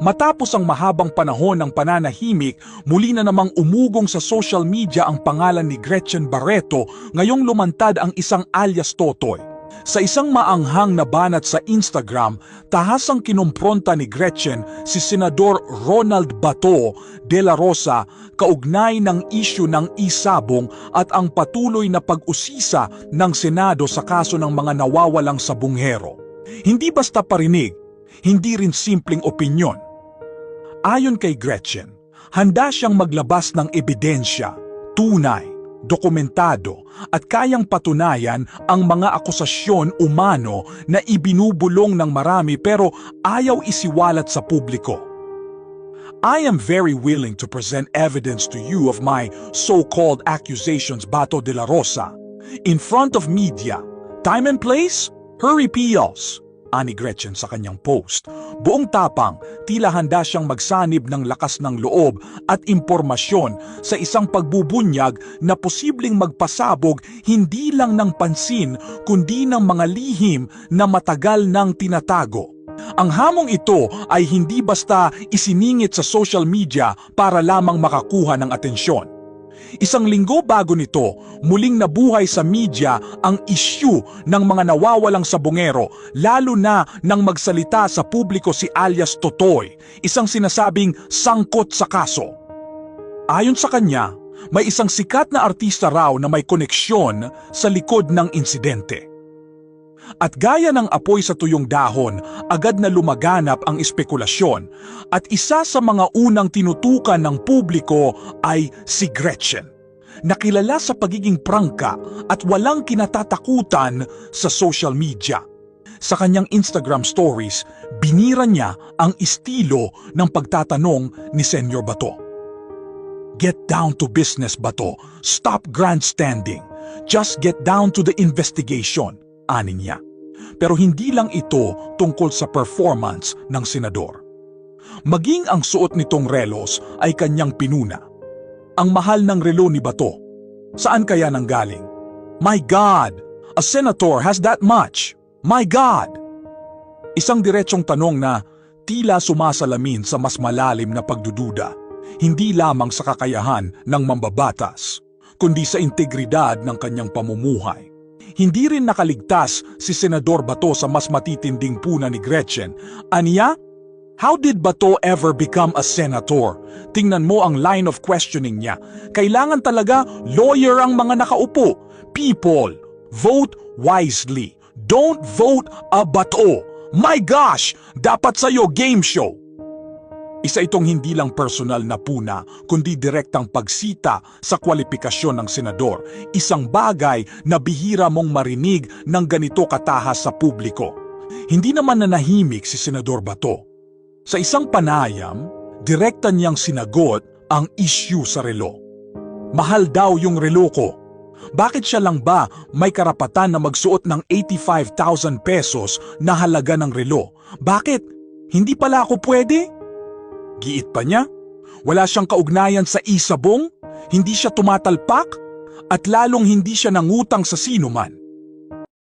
Matapos ang mahabang panahon ng pananahimik, muli na namang umugong sa social media ang pangalan ni Gretchen Barreto ngayong lumantad ang isang alias Totoy. Sa isang maanghang na banat sa Instagram, tahasang kinumpronta ni Gretchen si Senador Ronald Bato de la Rosa kaugnay ng isyu ng isabong at ang patuloy na pag-usisa ng Senado sa kaso ng mga nawawalang sabunghero. Hindi basta parinig, hindi rin simpleng opinyon. Ayon kay Gretchen, handa siyang maglabas ng ebidensya, tunay, dokumentado at kayang patunayan ang mga akusasyon umano na ibinubulong ng marami pero ayaw isiwalat sa publiko. I am very willing to present evidence to you of my so-called accusations, Bato de la Rosa, in front of media. Time and place? Hurry PLs ani Gretchen sa kanyang post. Buong tapang, tila handa siyang magsanib ng lakas ng loob at impormasyon sa isang pagbubunyag na posibleng magpasabog hindi lang ng pansin kundi ng mga lihim na matagal nang tinatago. Ang hamong ito ay hindi basta isiningit sa social media para lamang makakuha ng atensyon. Isang linggo bago nito, muling nabuhay sa media ang isyu ng mga nawawalang sabongero lalo na nang magsalita sa publiko si alias Totoy, isang sinasabing sangkot sa kaso. Ayon sa kanya, may isang sikat na artista raw na may koneksyon sa likod ng insidente. At gaya ng apoy sa tuyong dahon, agad na lumaganap ang espekulasyon at isa sa mga unang tinutukan ng publiko ay si Gretchen. Nakilala sa pagiging prangka at walang kinatatakutan sa social media. Sa kanyang Instagram stories, binira niya ang estilo ng pagtatanong ni Senyor Bato. Get down to business, Bato. Stop grandstanding. Just get down to the investigation ani niya. Pero hindi lang ito tungkol sa performance ng senador. Maging ang suot nitong relos ay kanyang pinuna. Ang mahal ng relo ni Bato. Saan kaya nanggaling? My God! A senator has that much! My God! Isang diretsong tanong na tila sumasalamin sa mas malalim na pagdududa, hindi lamang sa kakayahan ng mambabatas, kundi sa integridad ng kanyang pamumuhay. Hindi rin nakaligtas si Senador Bato sa mas matitinding puna ni Gretchen. Aniya, how did Bato ever become a senator? Tingnan mo ang line of questioning niya. Kailangan talaga lawyer ang mga nakaupo. People, vote wisely. Don't vote a Bato. My gosh! Dapat sa'yo game show. Isa itong hindi lang personal na puna, kundi direktang pagsita sa kwalifikasyon ng senador. Isang bagay na bihira mong marinig ng ganito katahas sa publiko. Hindi naman nanahimik si Senador Bato. Sa isang panayam, direkta niyang sinagot ang issue sa relo. Mahal daw yung relo ko. Bakit siya lang ba may karapatan na magsuot ng 85,000 pesos na halaga ng relo? Bakit? Hindi pala ako pwede? Giit pa niya? Wala siyang kaugnayan sa isabong? Hindi siya tumatalpak? At lalong hindi siya nangutang sa sino man?